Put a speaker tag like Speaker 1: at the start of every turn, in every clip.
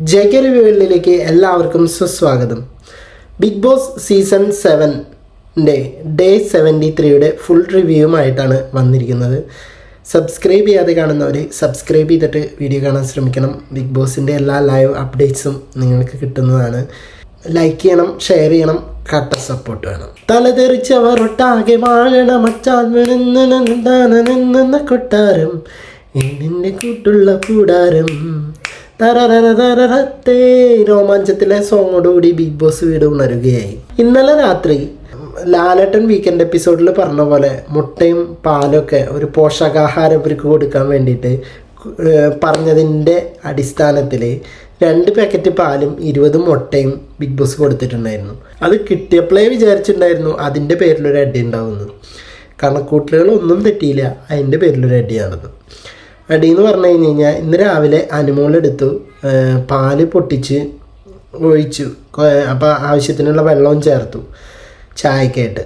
Speaker 1: J K റിവ്യൂകളിലേക്ക് എല്ലാവർക്കും സുസ്വാഗതം. ബിഗ് ബോസ് സീസൺ സെവന്റെ ഡേ സെവന്റി ത്രീയുടെ ഫുൾ റിവ്യൂവുമായിട്ടാണ് വന്നിരിക്കുന്നത്. സബ്സ്ക്രൈബ് ചെയ്യാതെ കാണുന്നവർ സബ്സ്ക്രൈബ് ചെയ്തിട്ട് വീഡിയോ കാണാൻ ശ്രമിക്കണം. ബിഗ് ബോസിന്റെ എല്ലാ ലൈവ് അപ്ഡേറ്റ്സും നിങ്ങൾക്ക് കിട്ടുന്നതാണ്. ലൈക്ക് ചെയ്യണം ഷെയർ ചെയ്യണം കട്ട സപ്പോർട്ട് വേണം. തലതെറിച്ചവർ ഒട്ടാകെ വാഴണം കൊട്ടാരം. കൂട്ടുള്ള കൂടാരം. തറററററത്തേ രോമാഞ്ചത്തിലെ സോങ്ങോടുകൂടി ബിഗ് ബോസ് വീട് ഉണരുകയായി ഇന്നലെ രാത്രി ലാലട്ടൻ വീക്കെൻഡ് എപ്പിസോഡിൽ പറഞ്ഞ പോലെ മുട്ടയും പാലൊക്കെ ഒരു പോഷകാഹാരം ഇവർക്ക് കൊടുക്കാൻ വേണ്ടിയിട്ട് പറഞ്ഞതിന്റെ അടിസ്ഥാനത്തിൽ രണ്ട് പാക്കറ്റ് പാലും ഇരുപത് മുട്ടയും ബിഗ് ബോസ് കൊടുത്തിട്ടുണ്ടായിരുന്നു അത് കിട്ടിയപ്പോഴേ വിചാരിച്ചിട്ടുണ്ടായിരുന്നു അതിന്റെ പേരിലൊരു അടി ഉണ്ടാവുന്നു കണക്കൂട്ടലുകളൊന്നും തെറ്റിയില്ല അതിന്റെ പേരിലൊരു അടിയാണത് അടി എന്ന് പറഞ്ഞു കഴിഞ്ഞ് കഴിഞ്ഞാൽ ഇന്ന് രാവിലെ അനുമോളെടുത്തു പാൽ പൊട്ടിച്ച് ഒഴിച്ചു. അപ്പോൾ ആവശ്യത്തിനുള്ള വെള്ളവും ചേർത്തു ചായക്കായിട്ട്.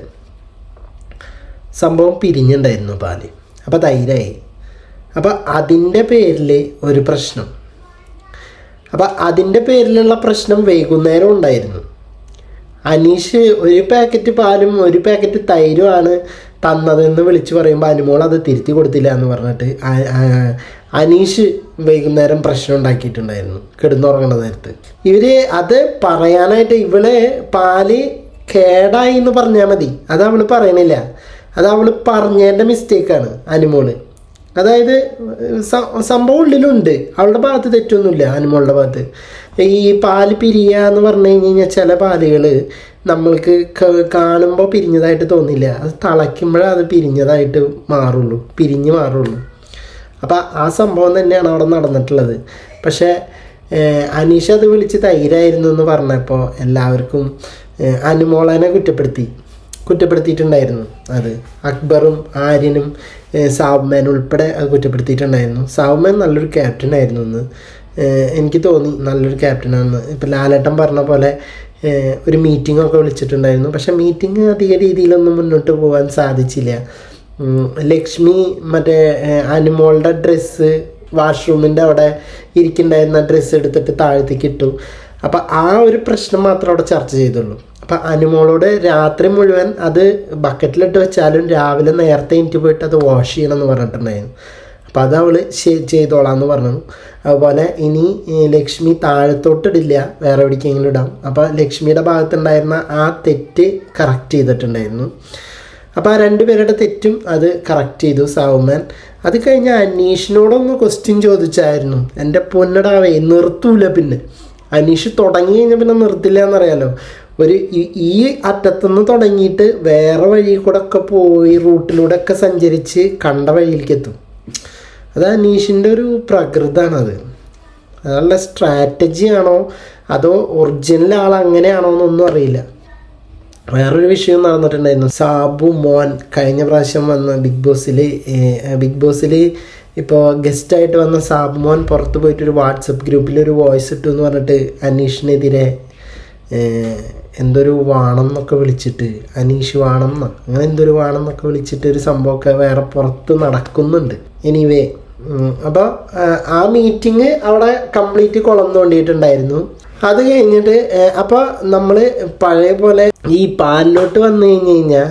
Speaker 1: സംഭവം പിരിഞ്ഞുണ്ടായിരുന്നു പാൽ. അപ്പോൾ തൈരായി അപ്പോൾ അതിന്റെ പേരിൽ ഒരു പ്രശ്നം. അപ്പോൾ അതിന്റെ പേരിലുള്ള പ്രശ്നം വൈകുന്നേരം ഉണ്ടായിരുന്നു. അനീഷ് ഒരു പാക്കറ്റ് പാലും ഒരു പാക്കറ്റ് തൈരുമാണ് തന്നതെന്ന് വിളിച്ചു പറയുമ്പോൾ അനുമോൾ അത് തിരുത്തി കൊടുത്തില്ല എന്ന് പറഞ്ഞിട്ട് അനീഷ് വൈകുന്നേരം പ്രശ്നം ഉണ്ടാക്കിയിട്ടുണ്ടായിരുന്നു. കിടന്നുറങ്ങണ നേരത്ത്. ഇവർ അത് പറയാനായിട്ട് ഇവളെ പാൽ കേടായി എന്ന് പറഞ്ഞാൽ മതി. അത് അവൾ പറയണില്ല. അത് അവൾ പറഞ്ഞതിന്റെ മിസ്റ്റേക്കാണ് അനുമോൾ. അതായത് സംഭവം ഉള്ളിലുണ്ട്. അവളുടെ ഭാഗത്ത് തെറ്റൊന്നുമില്ല അനുമോളുടെ ഭാഗത്ത്. ഈ പാൽ പിരിയുക എന്ന് പറഞ്ഞു കഴിഞ്ഞ് കഴിഞ്ഞാൽ ചില പാലുകൾ നമ്മൾക്ക് കാണുമ്പോൾ പിരിഞ്ഞതായിട്ട് തോന്നില്ല. അത് തിളയ്ക്കുമ്പോഴേ അത് പിരിഞ്ഞതായിട്ട് മാറുള്ളൂ. പിരിഞ്ഞ് മാറുള്ളൂ. അപ്പോൾ ആ സംഭവം തന്നെയാണ് അവിടെ നടന്നിട്ടുള്ളത്. പക്ഷേ അനീഷ അത് വിളിച്ച് തൈരായിരുന്നു എന്ന് പറഞ്ഞപ്പോൾ എല്ലാവർക്കും അനുമോളനെ കുറ്റപ്പെടുത്തി. കുറ്റപ്പെടുത്തിയിട്ടുണ്ടായിരുന്നു അത്. അക്ബറും ആര്യനും സാവുമാൻ ഉൾപ്പെടെ അത് കുറ്റപ്പെടുത്തിയിട്ടുണ്ടായിരുന്നു. സാവുമാൻ നല്ലൊരു ക്യാപ്റ്റൻ ആയിരുന്നു എന്ന് എനിക്ക് തോന്നി നല്ലൊരു ക്യാപ്റ്റനാണെന്ന്. ഇപ്പം ലാലേട്ടൻ പറഞ്ഞ പോലെ ഒരു മീറ്റിംഗ് ഒക്കെ വിളിച്ചിട്ടുണ്ടായിരുന്നു. പക്ഷേ മീറ്റിംഗ് അധിക രീതിയിലൊന്നും മുന്നോട്ട് പോകാൻ സാധിച്ചില്ല. ലക്ഷ്മി മറ്റേ അനുമോളുടെ ഡ്രസ്സ് വാഷ്റൂമിന്റെ അവിടെ ഇരിക്കുന്നുണ്ടായിരുന്ന ഡ്രസ്സ് എടുത്തിട്ട് താഴത്തേക്ക് ഇട്ടു. അപ്പം ആ ഒരു പ്രശ്നം മാത്രം അവിടെ ചർച്ച ചെയ്തുള്ളൂ. അപ്പം അനുമോളോട് രാത്രി മുഴുവൻ അത് ബക്കറ്റിലിട്ട് വെച്ചാലും രാവിലെ നേരത്തെ എനിക്ക് പോയിട്ട് അത് വാഷ് ചെയ്യണമെന്ന് പറഞ്ഞിട്ടുണ്ടായിരുന്നു. അപ്പോൾ അത് അവൾ ചെയ്തോളാം എന്ന് പറഞ്ഞു. അതുപോലെ ഇനി ലക്ഷ്മി താഴത്തോട്ടിടില്ല വേറെ എവിടേക്കെങ്കിലും ഇടാം. അപ്പോൾ ലക്ഷ്മിയുടെ ഭാഗത്തുണ്ടായിരുന്ന ആ തെറ്റ് കറക്റ്റ് ചെയ്തിട്ടുണ്ടായിരുന്നു. അപ്പോൾ ആ രണ്ടുപേരുടെ തെറ്റും അത് കറക്റ്റ് ചെയ്തു സാവുമാൻ അത് കഴിഞ്ഞ് അനീഷിനോടൊന്ന് ക്വസ്റ്റ്യൻ ചോദിച്ചായിരുന്നു. എന്റെ പൊന്നടാവേ നിർത്തൂല പിന്നെ. അനീഷ് തുടങ്ങി കഴിഞ്ഞാൽ പിന്നെ നിർത്തില്ല എന്നറിയാലോ ഒരു ഈ അറ്റത്തുനിന്ന് തുടങ്ങിയിട്ട് വേറെ വഴി കൂടെ ഒക്കെ പോയി റൂട്ടിലൂടെ ഒക്കെ സഞ്ചരിച്ച് കണ്ട വഴിയിലേക്ക് എത്തും. അത് അനീഷിന്റെ ഒരു പ്രകൃതമാണത് സ്ട്രാറ്റജി ആണോ? അതോ ഒറിജിനൽ ആൾ അങ്ങനെയാണോ എന്നൊന്നും അറിയില്ല. വേറൊരു വിഷയം നടന്നിട്ടുണ്ടായിരുന്നു. സാബു മോൻ കഴിഞ്ഞ പ്രാവശ്യം വന്ന ബിഗ് ബോസിൽ ബിഗ് ബോസിൽ ഇപ്പോൾ ഗസ്റ്റായിട്ട് വന്ന സാബു മോൻ പുറത്ത് പോയിട്ട് ഒരു വാട്സപ്പ് ഗ്രൂപ്പിൽ ഒരു വോയിസ് ഇട്ടു എന്ന് പറഞ്ഞിട്ട് അനീഷിനെതിരെ എന്തൊരു വാണം എന്നൊക്കെ വിളിച്ചിട്ട് അനീഷ് വാണം എന്നോ അങ്ങനെ എന്തൊരു വാണം എന്നൊക്കെ വിളിച്ചിട്ട് ഒരു സംഭവമൊക്കെ വേറെ പുറത്ത് നടക്കുന്നുണ്ട്. എനിവേ അപ്പോൾ ആ മീറ്റിംഗ് അവിടെ കംപ്ലീറ്റ് കുളം തോണ്ടിയിട്ടുണ്ടായിരുന്നു അത് കഴിഞ്ഞിട്ട് അപ്പോൾ നമ്മൾ പഴയ പോലെ ഈ പാലിലോട്ട് വന്നു കഴിഞ്ഞ് കഴിഞ്ഞാൽ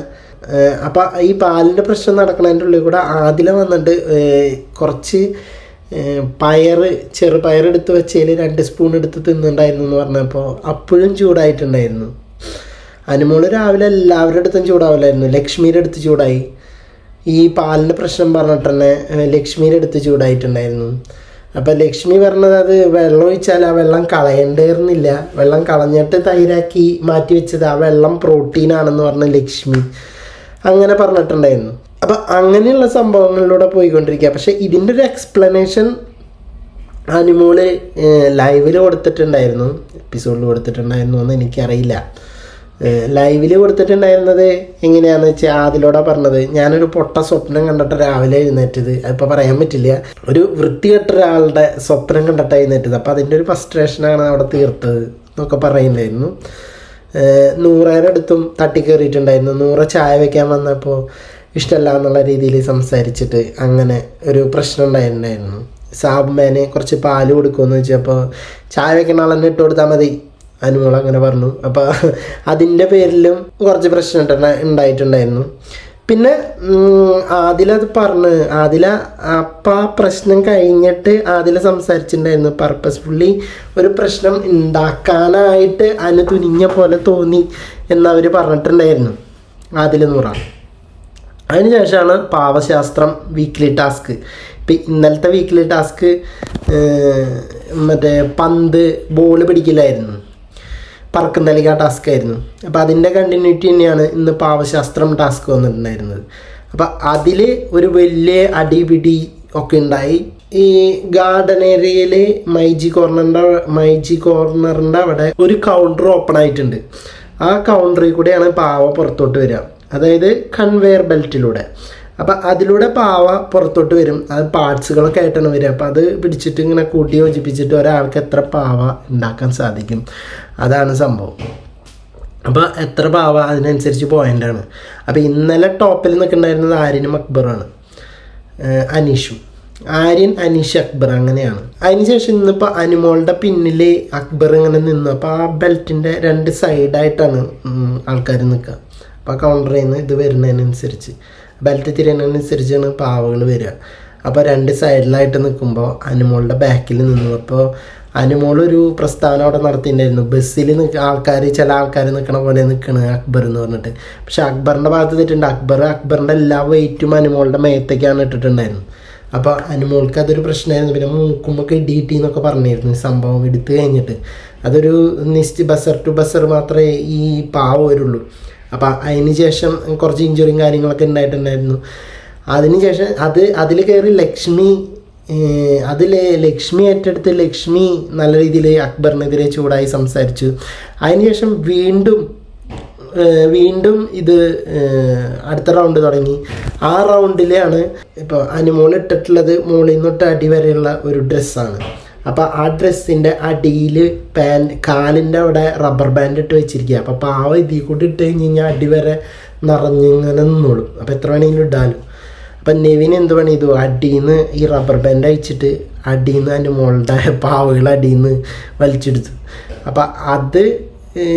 Speaker 1: അപ്പോൾ ഈ പാലിന്റെ പ്രശ്നം നടക്കണതിന്റെ ഉള്ളിൽ കൂടെ ആദ്യം വന്നിട്ട് കുറച്ച് പയർ ചെറുപയർ എടുത്ത് വെച്ചതിൽ രണ്ട് സ്പൂൺ എടുത്ത് തിന്നുണ്ടായിരുന്നു എന്ന് പറഞ്ഞപ്പോൾ അപ്പോഴും ചൂടായിട്ടുണ്ടായിരുന്നു. അനുമോൾ രാവിലെ എല്ലാവരുടെ അടുത്തും ചൂടാവില്ലായിരുന്നു ലക്ഷ്മിയുടെ അടുത്ത് ചൂടായി. ഈ പാലിന്റെ പ്രശ്നം പറഞ്ഞിട്ട് തന്നെ ലക്ഷ്മിയുടെ അടുത്ത് ചൂടായിട്ടുണ്ടായിരുന്നു. അപ്പം ലക്ഷ്മി പറഞ്ഞത് അത് വെള്ളം ഒഴിച്ചാൽ ആ വെള്ളം കളയേണ്ടിയിരുന്നില്ല വെള്ളം കളഞ്ഞിട്ട് തൈരാക്കി മാറ്റി വെച്ചത് ആ വെള്ളം പ്രോട്ടീനാണെന്ന് പറഞ്ഞ ലക്ഷ്മി അങ്ങനെ പറഞ്ഞിട്ടുണ്ടായിരുന്നു. അപ്പം അങ്ങനെയുള്ള സംഭവങ്ങളിലൂടെ പോയിക്കൊണ്ടിരിക്കുക. പക്ഷേ ഇതിന്റെ ഒരു എക്സ്പ്ലനേഷൻ അനിമോൾ ലൈവിൽ കൊടുത്തിട്ടുണ്ടായിരുന്നു. എപ്പിസോഡിൽ കൊടുത്തിട്ടുണ്ടായിരുന്നു എന്ന് എനിക്കറിയില്ല. ലൈവിൽ കൊടുത്തിട്ടുണ്ടായിരുന്നത് എങ്ങനെയാന്ന് വെച്ചാൽ അതിലൂടെ പറഞ്ഞത്. ഞാനൊരു പൊട്ട സ്വപ്നം കണ്ടിട്ട് രാവിലെ എഴുന്നേറ്റത്. അതിപ്പോൾ പറയാൻ പറ്റില്ല. ഒരു വൃത്തികെട്ട ഒരാളുടെ സ്വപ്നം കണ്ടിട്ട് എഴുന്നേറ്റത്. അപ്പോൾ അതിന്റെ ഒരു ഫസ്ട്രേഷനാണ് അവിടെ തീർത്തത് എന്നൊക്കെ പറയുന്നുണ്ടായിരുന്നു. നൂറേടെ അടുത്തും തട്ടിക്കേറിയിട്ടുണ്ടായിരുന്നു നൂറ് ചായ വെക്കാൻ വന്നപ്പോൾ ഇഷ്ടമല്ല എന്നുള്ള രീതിയിൽ സംസാരിച്ചിട്ട് അങ്ങനെ ഒരു പ്രശ്നം ഉണ്ടായിട്ടുണ്ടായിരുന്നു. സാബുമേനെ കുറച്ച് പാൽ കൊടുക്കുമെന്ന് വെച്ചപ്പോൾ ചായ വെക്കണ ആളെന്നെ ഇട്ട് കൊടുത്താൽ മതി. അനുമോൾ അങ്ങനെ പറഞ്ഞു. അപ്പോൾ അതിന്റെ പേരിലും കുറച്ച് പ്രശ്നം ഉണ്ടാ- ഉണ്ടായിട്ടുണ്ടായിരുന്നു. പിന്നെ ആദില അത് പറഞ്ഞ്. ആദില അപ്പം ആ പ്രശ്നം കഴിഞ്ഞിട്ട് ആദില സംസാരിച്ചിട്ടുണ്ടായിരുന്നു. പർപ്പസ്ഫുള്ളി ഒരു പ്രശ്നം ഉണ്ടാക്കാനായിട്ട് അനു തുനിഞ്ഞ പോലെ തോന്നി എന്നവർ പറഞ്ഞിട്ടുണ്ടായിരുന്നു. ആദില നൂറ. അതിനുശേഷമാണ് പാവശാസ്ത്രം വീക്ക്ലി ടാസ്ക് ഇപ്പം ഇന്നലത്തെ വീക്ക്ലി ടാസ്ക് മറ്റേ പന്ത് ബോൾ പിടിക്കലായിരുന്നു ആ ടാസ്ക് ആയിരുന്നു. അപ്പോൾ അതിന്റെ കണ്ടിന്യൂറ്റി തന്നെയാണ് ഇന്ന് പാവശാസ്ത്രം ടാസ്ക് വന്നിട്ടുണ്ടായിരുന്നത്. അപ്പോൾ അതിൽ ഒരു വലിയ അടിപിടി ഒക്കെ ഉണ്ടായി. ഈ ഗാർഡൻ ഏരിയയിൽ മൈജി കോർണറിന്റെ മൈജി കോർണറിന്റെ അവിടെ ഒരു കൗണ്ടർ ഓപ്പൺ ആയിട്ടുണ്ട്. ആ കൗണ്ടറിൽ കൂടെയാണ് പാവ പുറത്തോട്ട് വരിക. അതായത് കൺവെയർ ബെൽറ്റിലൂടെ അപ്പം അതിലൂടെ പാവ പുറത്തോട്ട് വരും. അത് പാർട്സുകളൊക്കെ ആയിട്ടാണ് വരിക. അപ്പം അത് പിടിച്ചിട്ട് ഇങ്ങനെ കൂട്ടി യോജിപ്പിച്ചിട്ട് ഒരാൾക്ക് എത്ര പാവ ഉണ്ടാക്കാൻ സാധിക്കും. അതാണ് സംഭവം. അപ്പോൾ എത്ര പാവ അതിനനുസരിച്ച് പോയിന്റാണ് അപ്പോൾ ഇന്നലെ ടോപ്പിൽ നിൽക്കുന്നുണ്ടായിരുന്നത് ആര്യനും അക്ബറാണ്. അനീഷും. ആര്യൻ അനീഷ് അക്ബർ അങ്ങനെയാണ്. അതിനുശേഷം ഇന്നിപ്പോൾ അനുമോളുടെ പിന്നിൽ അക്ബർ ഇങ്ങനെ നിന്നു. അപ്പോൾ ആ ബെൽറ്റിന്റെ രണ്ട് സൈഡായിട്ടാണ് ആൾക്കാർ നിൽക്കുക. അപ്പോൾ കൗണ്ടറിൽ നിന്ന് ഇത് വരുന്നതിനനുസരിച്ച്. ബെൽറ്റ് തിരിയുന്നതിനനുസരിച്ചാണ് പാവകൾ വരിക. അപ്പോൾ രണ്ട് സൈഡിലായിട്ട് നിൽക്കുമ്പോൾ അനുമോളുടെ ബാക്കിൽ നിന്നു. അപ്പോൾ അനുമോളൊരു പ്രസ്താവന അവിടെ നടത്തിയിട്ടുണ്ടായിരുന്നു. ബസ്സിൽ നിൽക്ക ആൾക്കാർ ചില ആൾക്കാർ നിൽക്കണ പോലെ നിൽക്കണ് അക്ബർ എന്ന് പറഞ്ഞിട്ട്. പക്ഷെ അക്ബറിന്റെ ഭാഗത്ത് തെറ്റുണ്ട്. അക്ബർ അക്ബറിന്റെ എല്ലാ വെയിറ്റും അനുമോളുടെ മേത്തേക്കാണ് ഇട്ടിട്ടുണ്ടായിരുന്നു. അപ്പോൾ അനുമോൾക്ക് അതൊരു പ്രശ്നമായിരുന്നു. പിന്നെ മൂക്കുമ്പൊക്കെ ഇടിയിട്ടി എന്നൊക്കെ പറഞ്ഞിരുന്നു സംഭവം എടുത്തു കഴിഞ്ഞിട്ട്. അതൊരു നിസ്റ്റ് ബസർ ടു ബസർ മാത്രമേ ഈ പാവ വരുള്ളൂ. അപ്പോൾ അതിന് ശേഷം കുറച്ച് ഇഞ്ചുറിയും കാര്യങ്ങളൊക്കെ ഉണ്ടായിട്ടുണ്ടായിരുന്നു. അതിന് ശേഷം അത് അതിൽ കയറി ലക്ഷ്മി അതിൽ ലക്ഷ്മി ഏറ്റെടുത്ത് ലക്ഷ്മി നല്ല രീതിയിൽ അക്ബറിനെതിരെ ചൂടായി സംസാരിച്ചു. അതിനുശേഷം വീണ്ടും വീണ്ടും ഇത് അടുത്ത റൗണ്ട് തുടങ്ങി. ആ റൗണ്ടിലാണ് ഇപ്പോൾ അനുമോൾ ഇട്ടിട്ടുള്ളത് മുകളിൽ നിന്നൊട്ട് അടി വരെയുള്ള ഒരു ഡ്രസ്സാണ് അപ്പോൾ ആ ഡ്രസ്സിന്റെ അടിയിൽ പാൻ കാലിന്റെ അവിടെ റബ്ബർ ബാൻഡ് ഇട്ട് വെച്ചിരിക്കുക അപ്പോൾ പാവ ഇതിൽ കൂടി ഇട്ട് കഴിഞ്ഞ് കഴിഞ്ഞാൽ അടി വരെ നിറഞ്ഞിങ്ങനെ നിന്നോളും. അപ്പോൾ എത്ര വേണമെങ്കിലും ഇടാലും. അപ്പം നെവിൻ എന്ത് പണി ചെയ്തു? അടിയിന്ന് ഈ റബ്ബർ ബാൻഡ് അയച്ചിട്ട് അടിയിന്ന് അതിന്റെ മുകളുടെ പാവകൾ അടിയിന്ന് വലിച്ചെടുത്തു. അപ്പം അത്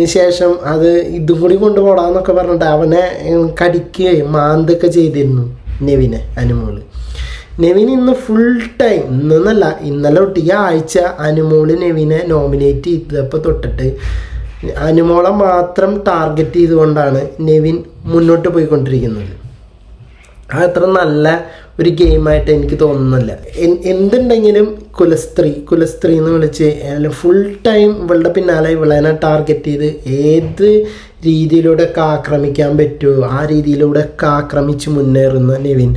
Speaker 1: ശേഷം അത് ഇതും കൂടി കൊണ്ടുപോടാന്നൊക്കെ പറഞ്ഞിട്ട് അവനെ കടിക്കുകയും മാന്തൊക്കെ ചെയ്തിരുന്നു നെവിനെ അനുമോൾ നെവിൻ ഇന്ന് ഫുൾ ടൈം ഇന്നല്ല ഇന്നലെ തൊട്ട് ഈ ആഴ്ച അനുമോൾ നെവിനെ നോമിനേറ്റ് ചെയ്തപ്പോൾ തൊട്ടിട്ട് അനുമോളെ മാത്രം ടാർഗറ്റ് ചെയ്തുകൊണ്ടാണ് നെവിൻ മുന്നോട്ട് പോയിക്കൊണ്ടിരിക്കുന്നത്. അത് അത്ര നല്ല ഒരു ഗെയിമായിട്ട് എനിക്ക് തോന്നുന്നില്ല. എന്തുണ്ടെങ്കിലും കുലസ്ത്രീ കുലസ്ത്രീ എന്ന് വിളിച്ച് ഫുൾ ടൈം ഇവളുടെ പിന്നാലെ ഇവളെ ടാർഗറ്റ് ചെയ്ത് ഏത് രീതിയിലൂടെ ഒക്കെ ആക്രമിക്കാൻ പറ്റുമോ? ആ രീതിയിലൂടെ ഒക്കെ ആക്രമിച്ച് മുന്നേറുന്ന നിവിൻ.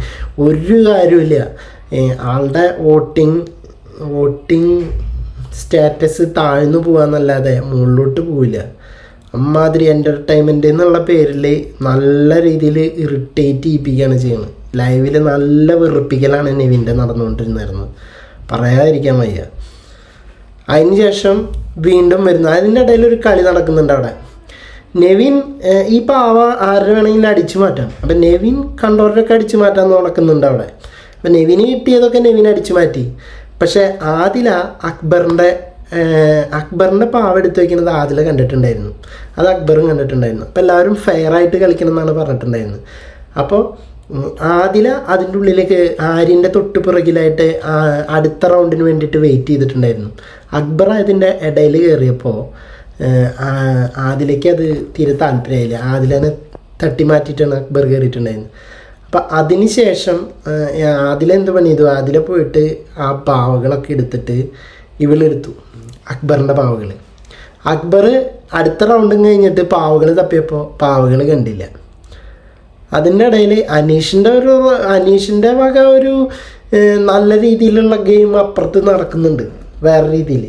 Speaker 1: ഒരു കാര്യമില്ല ആളുടെ വോട്ടിംഗ് വോട്ടിങ് സ്റ്റാറ്റസ് താഴ്ന്നു പോകാന്നല്ലാതെ മുകളിലോട്ട് പോവില്ല. അമ്മാതിരി എന്റർടൈൻമെന്റ് എന്നുള്ള പേരിൽ നല്ല രീതിയിൽ ഇറിറ്റേറ്റ് ചെയ്യിപ്പിക്കുകയാണ് ചെയ്യുന്നത്. ലൈവിൽ നല്ല വെറുപ്പിക്കലാണ് നെവിന്റെ നടന്നുകൊണ്ടിരുന്നിരുന്നത് പറയാതിരിക്കാൻ വയ്യ. അതിന് ശേഷം വീണ്ടും വരുന്നു അതിന്റെ ഇടയിൽ ഒരു കളി നടക്കുന്നുണ്ട് അവിടെ. നെവിൻ ഈ പാവ ആരുടെ വേണമെങ്കിലും അടിച്ചു മാറ്റാം. അപ്പം നെവിൻ കണ്ടോറിനൊക്കെ അടിച്ചു മാറ്റാൻ നടക്കുന്നുണ്ട് അവിടെ. അപ്പം നെവിന് കിട്ടിയതൊക്കെ നെവിൻ അടിച്ചു മാറ്റി. പക്ഷേ ആദില അക്ബറിന്റെ അക്ബറിന്റെ പാവ എടുത്തു വയ്ക്കുന്നത് ആദില കണ്ടിട്ടുണ്ടായിരുന്നു. അത് അക്ബറും കണ്ടിട്ടുണ്ടായിരുന്നു. അപ്പം എല്ലാവരും ഫെയർ ആയിട്ട് കളിക്കണം എന്നാണ് പറഞ്ഞിട്ടുണ്ടായിരുന്നത് അപ്പോൾ ആദില അതിന്റെ ഉള്ളിലേക്ക് ആര്യന്റെ തൊട്ട് പുറകിലായിട്ട് അടുത്ത റൗണ്ടിന് വേണ്ടിയിട്ട് വെയിറ്റ് ചെയ്തിട്ടുണ്ടായിരുന്നു. അക്ബർ അതിന്റെ ഇടയിൽ കയറിയപ്പോൾ ആദിലേക്ക് അത് തീരെ താല്പര്യമായില്ല ആദിലനെ തട്ടി മാറ്റിയിട്ടാണ് അക്ബർ കയറിയിട്ടുണ്ടായിരുന്നത് അപ്പം അതിന് ശേഷം ആദിലെന്ത് ചെയ്തു? ആദില പോയിട്ട് ആ പാവകളൊക്കെ എടുത്തിട്ട് ഇവളെടുത്തു അക്ബറിന്റെ പാവകൾ അക്ബർ അടുത്ത റൗണ്ടും കഴിഞ്ഞിട്ട് പാവകൾ തപ്പിയപ്പോൾ പാവകൾ കണ്ടില്ല. അതിന്റെ ഇടയിൽ അനീഷിന്റെ ഒരു അനീഷിന്റെ വക ഒരു നല്ല രീതിയിലുള്ള ഗെയിം അപ്പുറത്ത് നടക്കുന്നുണ്ട്. വേറെ രീതിയിൽ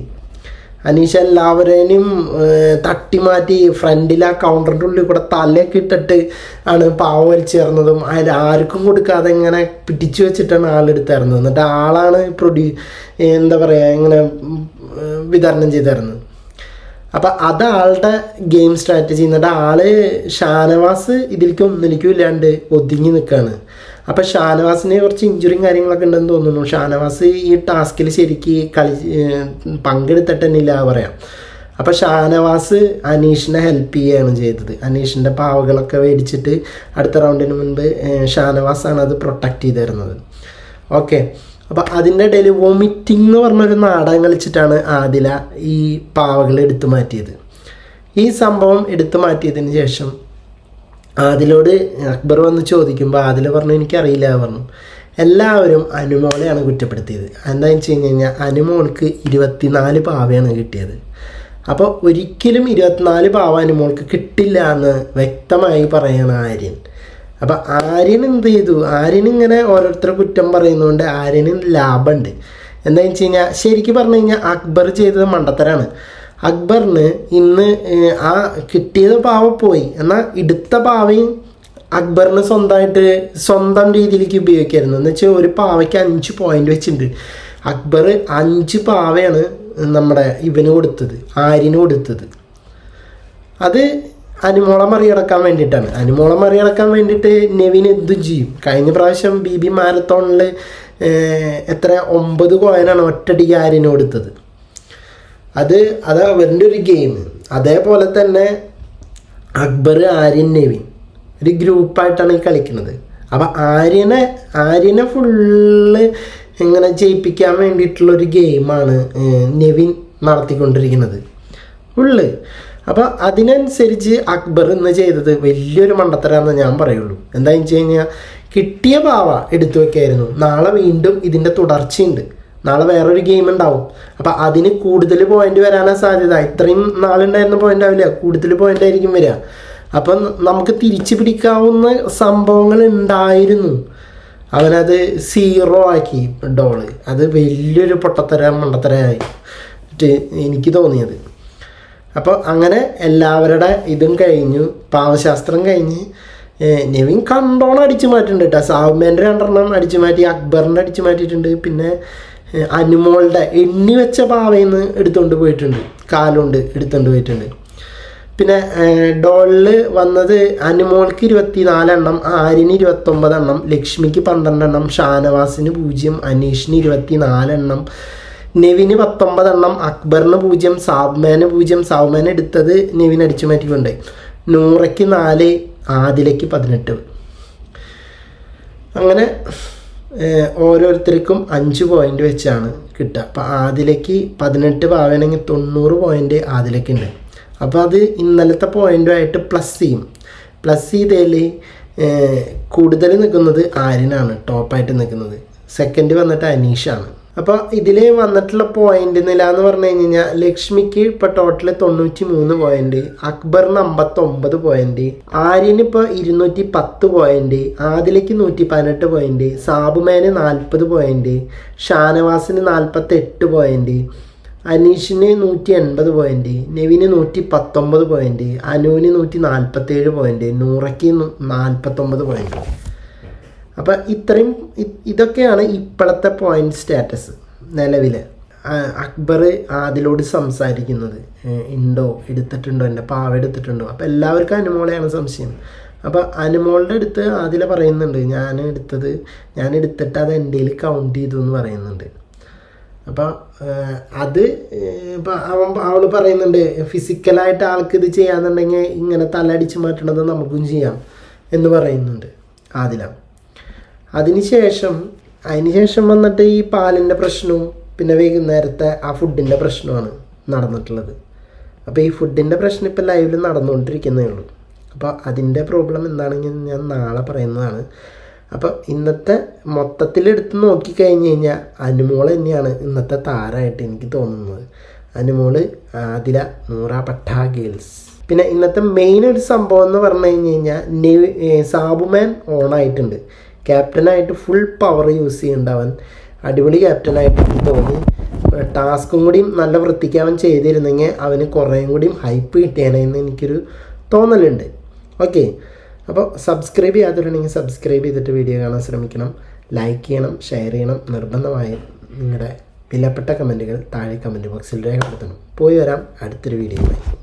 Speaker 1: അനീഷ് എല്ലാവരെയും തട്ടിമാറ്റി ആ കൗണ്ടറിന്റെ ഉള്ളിൽ കൂടെ തലയൊക്കെ ഇട്ടിട്ട് ആണ് പാവ വലിച്ചേർന്നതും അതിൽ ആർക്കും കൊടുക്കാതെ ഇങ്ങനെ പിടിച്ചു വെച്ചിട്ടാണ് ആളെടുത്തായിരുന്നത് എന്നിട്ട് ആളാണ് പ്രൊഡ്യൂ എന്താ പറയുക ഇങ്ങനെ വിതരണം ചെയ്തായിരുന്നത് അപ്പം അത് ആളുടെ ഗെയിം സ്ട്രാറ്റജി. എന്നിട്ട് ആൾ ഷാനവാസ് ഇതിലേക്ക് ഒന്നിലേക്കും ഇല്ലാണ്ട് ഒതുങ്ങി നിൽക്കുകയാണ് അപ്പോൾ ഷാനവാസിന് കുറച്ച് ഇഞ്ചുറിയും കാര്യങ്ങളൊക്കെ ഉണ്ടെന്ന് തോന്നുന്നു. ഷാനവാസ് ഈ ടാസ്കിൽ ശരിക്ക് കളി പങ്കെടുത്തിട്ട് തന്നെ ഇല്ല പറയാം. അപ്പോൾ ഷാനവാസ് അനീഷിനെ ഹെൽപ്പ് ചെയ്യുകയാണ് ചെയ്തത്. അനീഷിന്റെ പാവകളൊക്കെ മേടിച്ചിട്ട് അടുത്ത റൗണ്ടിന് മുൻപ് ഷാനവാസ് ഷാനവാസാണ് അത് പ്രൊട്ടക്റ്റ് ചെയ്ത് തരുന്നത്. ഓക്കെ അപ്പോൾ അതിന്റെ ഇടയിൽ വോമിറ്റിംഗ് എന്ന് പറഞ്ഞൊരു നാടകം കളിച്ചിട്ടാണ് ആദില ഈ പാവകൾ എടുത്തു മാറ്റിയത്. ഈ സംഭവം എടുത്തു മാറ്റിയതിന് ശേഷം ആദിലോട് അക്ബർ വന്ന് ചോദിക്കുമ്പോൾ ആദിൽ പറഞ്ഞു എനിക്കറിയില്ല പറഞ്ഞു. എല്ലാവരും അനുമോളെയാണ് കുറ്റപ്പെടുത്തിയത്. എന്താണെന്ന് വെച്ച് കഴിഞ്ഞ് കഴിഞ്ഞാൽ അനുമോൾക്ക് ഇരുപത്തിനാല് പാവയാണ് കിട്ടിയത്. അപ്പോൾ ഒരിക്കലും ഇരുപത്തിനാല് പാവ അനുമോൾക്ക് കിട്ടില്ല എന്ന് വ്യക്തമായി പറയാണ് ആര്യൻ. അപ്പോൾ ആര്യൻ എന്ത് ചെയ്തു? ആര്യൻ ഇങ്ങനെ ഓരോരുത്തരെ കുറ്റം പറയുന്നതുകൊണ്ട് ആര്യന് ലാഭമുണ്ട് എന്താണെന്ന് വെച്ച് കഴിഞ്ഞാൽ ശരിക്കും പറഞ്ഞു കഴിഞ്ഞാൽ അക്ബർ ചെയ്തത് മണ്ടത്തരാണ്. അക്ബറിന് ഇന്ന് ആ കിട്ടിയത് പാവ പോയി. എന്നാൽ എടുത്ത പാവയും അക്ബറിന് സ്വന്തമായിട്ട് സ്വന്തം രീതിയിലേക്ക് ഉപയോഗിക്കായിരുന്നു. എന്ന് വെച്ചാൽ ഒരു പാവയ്ക്ക് അഞ്ച് പോയിന്റ് വെച്ചിട്ടുണ്ട്. അക്ബർ അഞ്ച് പാവയാണ് നമ്മുടെ ഇവന് കൊടുത്തത് ആര്യന് കൊടുത്തത്. അത് അനുമോളം മറികടക്കാൻ വേണ്ടിയിട്ടാണ്. അനുമോളം മറികടക്കാൻ വേണ്ടിയിട്ട് നെവിൻ എന്തും ചെയ്യും? കഴിഞ്ഞ പ്രാവശ്യം ബി ബി മാരത്തോണിൽ എത്ര ഒമ്പത് കോയിനാണ് ഒറ്റടിക്ക് ആര്യന് കൊടുത്തത്. അത് അത് അവരുടെ ഒരു ഗെയിം അതേപോലെ തന്നെ അക്ബർ ആര്യൻ നെവിൻ. ഒരു ഗ്രൂപ്പായിട്ടാണ് ഈ കളിക്കുന്നത്. അപ്പം ആര്യനെ ആര്യനെ ഫുള്ള് ഇങ്ങനെ ജയിപ്പിക്കാൻ വേണ്ടിയിട്ടുള്ള ഒരു ഗെയിമാണ് നെവിൻ നടത്തിക്കൊണ്ടിരിക്കുന്നത്. ഫുള്ള് അപ്പോൾ അതിനനുസരിച്ച് അക്ബർ ഇന്ന് ചെയ്തത് വലിയൊരു മണ്ടത്തരാന്ന് ഞാൻ പറയുള്ളൂ. എന്താണെന്ന് വെച്ച് കഴിഞ്ഞാൽ കിട്ടിയ പാവ എടുത്തു വെക്കായിരുന്നു. നാളെ വീണ്ടും ഇതിന്റെ തുടർച്ചയുണ്ട്. നാളെ വേറൊരു ഗെയിം ഉണ്ടാവും. അപ്പം അതിന് കൂടുതൽ പോയിന്റ് വരാനാണ് സാധ്യത. ഇത്രയും നാളുണ്ടായിരുന്ന പോയിന്റ് ആവില്ല. കൂടുതൽ പോയിന്റ് ആയിരിക്കും വരിക. അപ്പം നമുക്ക് തിരിച്ചു പിടിക്കാവുന്ന സംഭവങ്ങൾ ഉണ്ടായിരുന്നു. അവനത് സീറോ ആക്കി. ഡോൾ. അത് വലിയൊരു പൊട്ടത്തര മണ്ടത്തരമായി. എനിക്ക് തോന്നിയത്. അപ്പോൾ അങ്ങനെ എല്ലാവരുടെ ഇതും കഴിഞ്ഞു. പാവശാസ്ത്രം കഴിഞ്ഞ്. നെവിൻ കണ്ടോണം അടിച്ചു മാറ്റിയിട്ടുണ്ട് കേട്ടോ സാവുമേന്റെ രണ്ടെണ്ണം അടിച്ചു മാറ്റി. അക്ബറിന്റെ അടിച്ചു മാറ്റിയിട്ടുണ്ട്. പിന്നെ അനുമോളുടെ എണ്ണി വെച്ച പാവയിൽ നിന്ന് എടുത്തുകൊണ്ട് പോയിട്ടുണ്ട്. കാലുണ്ട് എടുത്തുകൊണ്ട് പോയിട്ടുണ്ട്. പിന്നെ ഡോളിൽ വന്നത് അനുമോൾക്ക് ഇരുപത്തി നാലെണ്ണം ആര്യന് ഇരുപത്തൊമ്പതെണ്ണം ലക്ഷ്മിക്ക് പന്ത്രണ്ടെണ്ണം ഷാനവാസിന് പൂജ്യം അനീഷിന് ഇരുപത്തി നാലെണ്ണം നെവിന് പത്തൊമ്പതെണ്ണം അക്ബറിന് പൂജ്യം സാബ്മാന് പൂജ്യം. സാബ്മാൻ എടുത്തത് നെവിൻ അടിച്ചു മാറ്റിക്കൊണ്ട്. നൂറയ്ക്ക് നാല് ആദിലയ്ക്ക് പതിനെട്ട്. അങ്ങനെ ഓരോരുത്തർക്കും അഞ്ച് പോയിന്റ് വെച്ചാണ് കിട്ടുക. അപ്പം ആദിലേക്ക് പതിനെട്ട് പാവണമെങ്കിൽ തൊണ്ണൂറ് പോയിന്റ് ആദിലേക്ക് ഉണ്ട്. അപ്പോൾ അത് ഇന്നലത്തെ പോയിന്റുമായിട്ട് പ്ലസ് ചെയ്യും. പ്ലസ് ചെയ്തതിൽ കൂടുതൽ നിൽക്കുന്നത് ആര്യനാണ് ടോപ്പായിട്ട് നിൽക്കുന്നത്. സെക്കൻഡ് വന്നിട്ട് അനീഷാണ്. അപ്പോൾ ഇതിൽ വന്നിട്ടുള്ള പോയിന്റ് നില എന്ന് പറഞ്ഞു കഴിഞ്ഞു കഴിഞ്ഞാൽ ലക്ഷ്മിക്ക് ഇപ്പോൾ ടോട്ടൽ തൊണ്ണൂറ്റി മൂന്ന് പോയിന്റ് അക്ബറിന് അമ്പത്തൊമ്പത് പോയിന്റ് ആര്യന് ഇപ്പോൾ ഇരുന്നൂറ്റി പത്ത് പോയിന്റ് ആദിലേക്ക് നൂറ്റി പതിനെട്ട് പോയിന്റ് സാബുമേന് നാൽപ്പത് പോയിന്റ് ഷാനവാസിന് നാൽപ്പത്തെട്ട് പോയിന്റ് അനീഷിന് നൂറ്റി എൺപത് പോയിന്റ് നെവിന് നൂറ്റി പത്തൊമ്പത് പോയിന്റ് അനുവിന് നൂറ്റി നാൽപ്പത്തേഴ് പോയിന്റ് നൂറയ്ക്ക് നാൽപ്പത്തൊമ്പത് പോയിന്റ് അപ്പം ഇത്രയും ഇതൊക്കെയാണ് ഇപ്പോഴത്തെ പോയിന്റ് സ്റ്റാറ്റസ് നിലവിൽ അക്ബർ ആദിലോട് സംസാരിക്കുന്നത്. ഉണ്ടോ എടുത്തിട്ടുണ്ടോ? എന്റെ പാവ എടുത്തിട്ടുണ്ടോ? അപ്പം എല്ലാവർക്കും അനുമോളെയാണ് സംശയം. അപ്പോൾ അനുമോളുടെ അടുത്ത് ആദില പറയുന്നുണ്ട് ഞാൻ എടുത്തത് ഞാൻ എടുത്തിട്ട് അത് എന്റെ കൗണ്ട് ചെയ്തു എന്ന് പറയുന്നുണ്ട്. അപ്പോൾ അത് ഇപ്പം അവൻ അവൾ പറയുന്നുണ്ട് ഫിസിക്കലായിട്ട് ആൾക്ക് ഇത് ചെയ്യാന്നുണ്ടെങ്കിൽ ഇങ്ങനെ തലടിച്ച് മാറ്റണത് നമുക്കും ചെയ്യാം എന്ന് പറയുന്നുണ്ട് ആദില. അതിനുശേഷം അതിനുശേഷം വന്നിട്ട് ഈ പാലിന്റെ പ്രശ്നവും പിന്നെ വൈകുന്നേരത്തെ ആ ഫുഡിന്റെ പ്രശ്നമാണ് നടന്നിട്ടുള്ളത്. അപ്പോൾ ഈ ഫുഡിന്റെ പ്രശ്നം ഇപ്പോൾ ലൈവിൽ നടന്നുകൊണ്ടിരിക്കുന്നേ ഉള്ളൂ. അപ്പോൾ അതിന്റെ പ്രോബ്ലം എന്താണെങ്കിൽ ഞാൻ നാളെ പറയുന്നതാണ്. അപ്പോൾ ഇന്നത്തെ മൊത്തത്തിൽ എടുത്ത് നോക്കിക്കഴിഞ്ഞ് കഴിഞ്ഞാൽ അനുമോൾ തന്നെയാണ് ഇന്നത്തെ താരമായിട്ട് എനിക്ക് തോന്നുന്നത്. അനുമോൾ ആദില നൂറ പട്ട ഗേൾസ്. പിന്നെ ഇന്നത്തെ മെയിൻ ഒരു സംഭവം എന്ന് പറഞ്ഞു കഴിഞ്ഞ് കഴിഞ്ഞാൽ സാബുമാൻ ഓണായിട്ടുണ്ട്. ക്യാപ്റ്റനായിട്ട് ഫുൾ പവർ യൂസ് ചെയ്യുന്നുണ്ട് അവൻ. അടിപൊളി ക്യാപ്റ്റനായിട്ട് തോന്നി. ടാസ്കും കൂടിയും നല്ല വൃത്തിക്ക് അവൻ ചെയ്തിരുന്നെങ്കിൽ അവന് കുറേയും കൂടിയും ഹൈപ്പ് കിട്ടിയേനെന്ന് എനിക്കൊരു തോന്നലുണ്ട്. ഓക്കെ അപ്പോൾ സബ്സ്ക്രൈബ് ചെയ്യാത്തവരുണ്ടെങ്കിൽ സബ്സ്ക്രൈബ് ചെയ്തിട്ട് വീഡിയോ കാണാൻ ശ്രമിക്കണം. ലൈക്ക് ചെയ്യണം ഷെയർ ചെയ്യണം. നിർബന്ധമായും നിങ്ങളുടെ വിലപ്പെട്ട കമന്റുകൾ താഴെ കമന്റ് ബോക്സിൽ രേഖപ്പെടുത്തണം. പോയി വരാം. അടുത്തൊരു വീഡിയോയുമായി